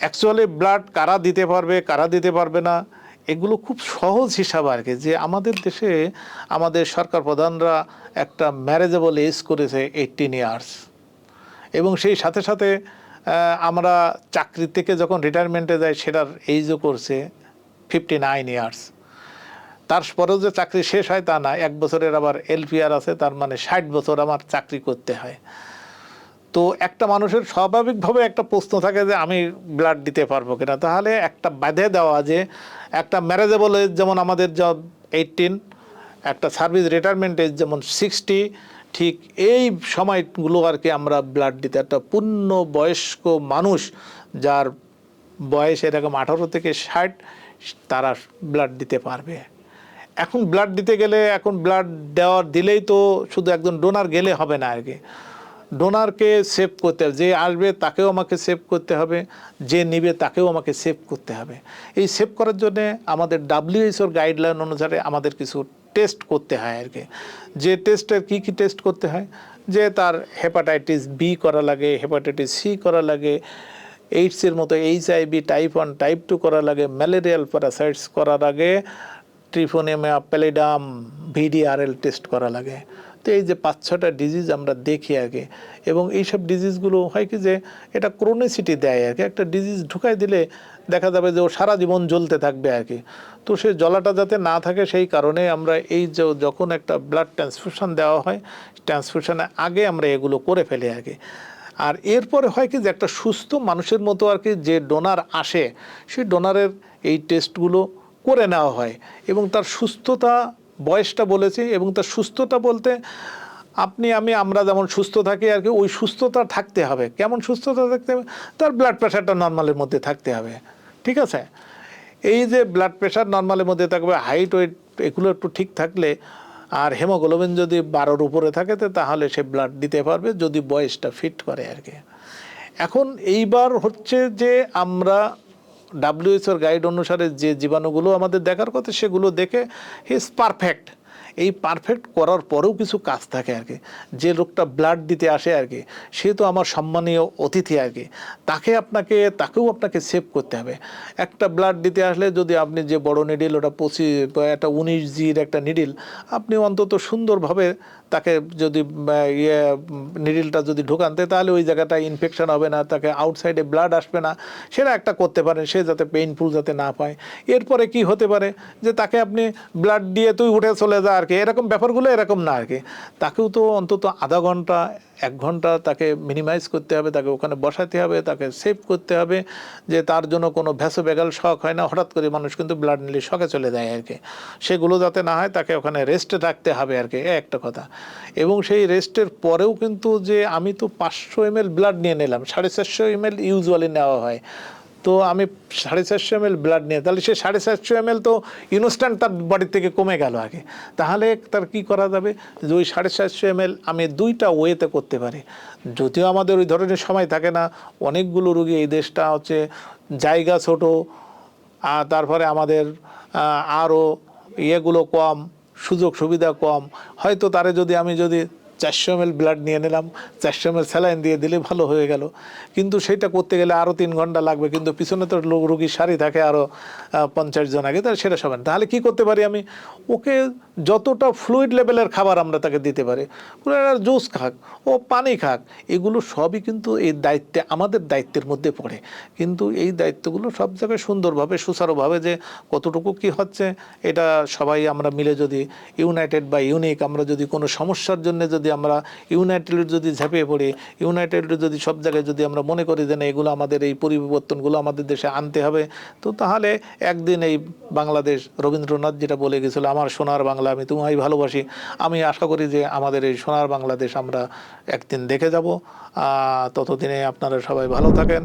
Actually blood কারা দিতে পারবে, কারা দিতে পারবে না, এগুলো খুব সহজ হিসাব আর কি, যে আমাদের দেশে আমাদের সরকার প্রধানরা একটা ম্যারেজেবল এজ করেছে এইটিন ইয়ার্স এবং সেই সাথে সাথে আমরা চাকরি থেকে যখন রিটায়ারমেন্টে যাই, সেটার এইজও করছে ফিফটি নাইন ইয়ার্স তারপরেও যে চাকরি শেষ হয় তা না, এক বছরের আবার এলপিআর আছে, তার মানে ষাট বছর আমার চাকরি করতে হয়। তো একটা মানুষের স্বাভাবিকভাবে একটা প্রশ্ন থাকে যে আমি ব্লাড দিতে পারব কিনা। তাহলে একটা বাধে দেওয়া যে একটা ম্যারেজেবল এজ যেমন আমাদের যা এইটিন একটা সার্ভিস রিটায়ারমেন্ট এজ যেমন সিক্সটি ঠিক এই সময়গুলো আর কি আমরা ব্লাড দিতে। একটা পূর্ণ বয়স্ক মানুষ যার বয়স এরকম আঠারো থেকে ষাট, তারা ব্লাড দিতে পারবে। এখন ব্লাড দিতে গেলে, এখন ব্লাড দেওয়ার দিলেই তো শুধু একজন ডোনার গেলে হবে না আর কি। ডোনারকে সেভ করতে হবে, যে আসবে তাকেও আমাকে সেভ করতে হবে, যে নিবে তাকেও আমাকে সেভ করতে হবে। এই সেভ করার জন্য আমাদের ডাব্লিউএইচওর গাইডলাইন অনুসারে আমাদের কিছু টেস্ট করতে হয় আর কি যে টেস্টের কী কী টেস্ট করতে হয়? যে তার হেপাটাইটিস বি করা লাগে হেপাটাইটিস সি করা লাগে এইডসের মতো H IV type one type two করা লাগে ম্যালেরিয়াল প্যারাসাইটস করার আগে ট্রিফোনেমিয়া প্যালিডাম ভিডিআরএল টেস্ট করা লাগে। তো এই যে পাঁচ, ছটা ডিজিজ আমরা দেখি আগে, এবং এইসব ডিজিজগুলো হয় কি যে এটা ক্রোনিসিটি দেয় আর কি একটা ডিজিজ ঢুকাই দিলে দেখা যাবে যে ও সারা জীবন জ্বলতে থাকবে আর কি তো সে জলাটা যাতে না থাকে সেই কারণে আমরা এই যে যখন একটা ব্লাড ট্রান্সফিউশন দেওয়া হয় ট্রান্সফিউশনের আগে আমরা এগুলো করে ফেলি আগে। আর এরপরে হয় কি যে একটা সুস্থ মানুষের মতো আর কি যে ডোনার আসে, সেই ডোনারের এই টেস্টগুলো করে নেওয়া হয়, এবং তার সুস্থতা বয়সটা বলেছি এবং তার সুস্থতা বলতে আপনি, আমি, আমরা যেমন সুস্থ থাকি আর কি, ওই সুস্থতা থাকতে হবে। কেমন সুস্থতা থাকতে হবে? তার ব্লাড প্রেশারটা নর্মালের মধ্যে থাকতে হবে। ঠিক আছে? এই যে ব্লাড প্রেশার নর্মালের মধ্যে থাকবে হাইট ওয়েট এগুলো একটু ঠিক থাকলে, আর হেমোগ্লোবিন যদি বারোর উপরে থাকে তাহলে সে ব্লাড দিতে পারবে, যদি বয়সটা ফিট করে আর কি। এখন এইবার হচ্ছে যে আমরা ডাব্লিউএইচওর গাইড অনুসারে যে জীবাণুগুলো আমাদের দেখার কথা সেগুলো দেখে হি ইজ পারফেক্ট এই পারফেক্ট করার পরেও কিছু কাজ থাকে আর কি। যে লোকটা ব্লাড দিতে আসে আর কি, সে তো আমার সম্মানীয় অতিথি আর কি। তাকে আপনাকে, তাকেও আপনাকে সেভ করতে হবে। একটা ব্লাড দিতে আসলে যদি আপনি যে বড় নিডিল ওটা পঁচিশ, একটা উনিশ জির একটা নিডিল আপনি অন্তত সুন্দরভাবে তাকে যদি ইয়ে নিডিলটা যদি ঢোকানতে তাহলে ওই জায়গাটা ইনফেকশন হবে না, তাকে আউটসাইডে ব্লাড আসবে না। সেটা একটা করতে পারেন, সে যাতে পেইনফুল যাতে না পায়। এরপরে কি হতে পারে? যে তাকে আপনি ব্লাড দিয়ে তুই উঠে চলে যা আর কি এরকম ব্যাপারগুলো এরকম না আর কি তাকেও তো অন্তত আধা ঘণ্টা, এক ঘণ্টা তাকে মিনিমাইজ করতে হবে, তাকে ওখানে বসাতে হবে, তাকে সেভ করতে হবে, যে তার জন্য কোনো ভ্যাসো বেগাল শখ হয় না, হঠাৎ করে মানুষ কিন্তু ব্লাড নিলে শখে চলে যায় আর কি সেগুলো যাতে না হয়, তাকে ওখানে রেস্টে রাখতে হবে আর কি একটা কথা। এবং সেই রেস্টের পরেও কিন্তু যে আমি তো পাঁচশো এম ব্লাড নিয়ে নিলাম, সাড়ে চারশো এম ইউজুয়ালি নেওয়া হয়। তো আমি সাড়ে চারশো এম ব্লাড নিয়ে, তাহলে সে সাড়ে চারশো এম তো ইনস্ট্যান্ট তার বডি থেকে কমে গেল আগে। তাহলে তার কি করা যাবে? যে ওই সাড়ে চারশো এম আমি দুইটা ওয়েতে করতে পারি। যদিও আমাদের ওই ধরনের সময় থাকে না, অনেকগুলো রুগী এই দেশটা হচ্ছে জায়গা ছোট তারপরে আমাদের আরও ইয়েগুলো কম, সুযোগ সুবিধা কম। হয়তো তারে যদি আমি যদি চারশো এম ব্লাড নিয়ে নিলাম, চারশো এম স্যালাইন দিয়ে দিলে ভালো হয়ে গেল। কিন্তু সেটা করতে গেলে আরও তিন ঘণ্টা লাগবে, কিন্তু পিছনে তো লোক রুগীর সারি থাকে আরও পঞ্চাশ জন আগে, তাহলে সেটা সবাই তাহলে কি করতে পারি আমি? ওকে যতটা ফ্লুইড লেভেলের খাবার আমরা তাকে দিতে পারি জুস খাক, ও পানি খাক, এগুলো সবই কিন্তু এই দায়িত্বে, আমাদের দায়িত্বের মধ্যে পড়ে। কিন্তু এই দায়িত্বগুলো সব জায়গায় সুন্দরভাবে, সুচারুভাবে যে কতটুকু কি হচ্ছে, এটা সবাই আমরা মিলে যদি ইউনাইটেড বা ইউনিক আমরা যদি কোনো সমস্যার জন্য যদি আমরা ইউনাইটেড যদি ঝাঁপিয়ে পড়ি ইউনাইটেড যদি সব জায়গায় যদি আমরা মনে করি যে না, এগুলো আমাদের এই পরিবর্তনগুলো আমাদের দেশে আনতে হবে, তো তাহলে একদিন এই বাংলাদেশ রবীন্দ্রনাথ যেটা বলে গেছিল, আমার সোনার বাংলা আমি তোমায় ভালোবাসি। আমি আশা করি যে আমাদের এই সোনার বাংলাদেশ আমরা একদিন দেখে যাব। ততদিনে আপনারা সবাই ভালো থাকেন।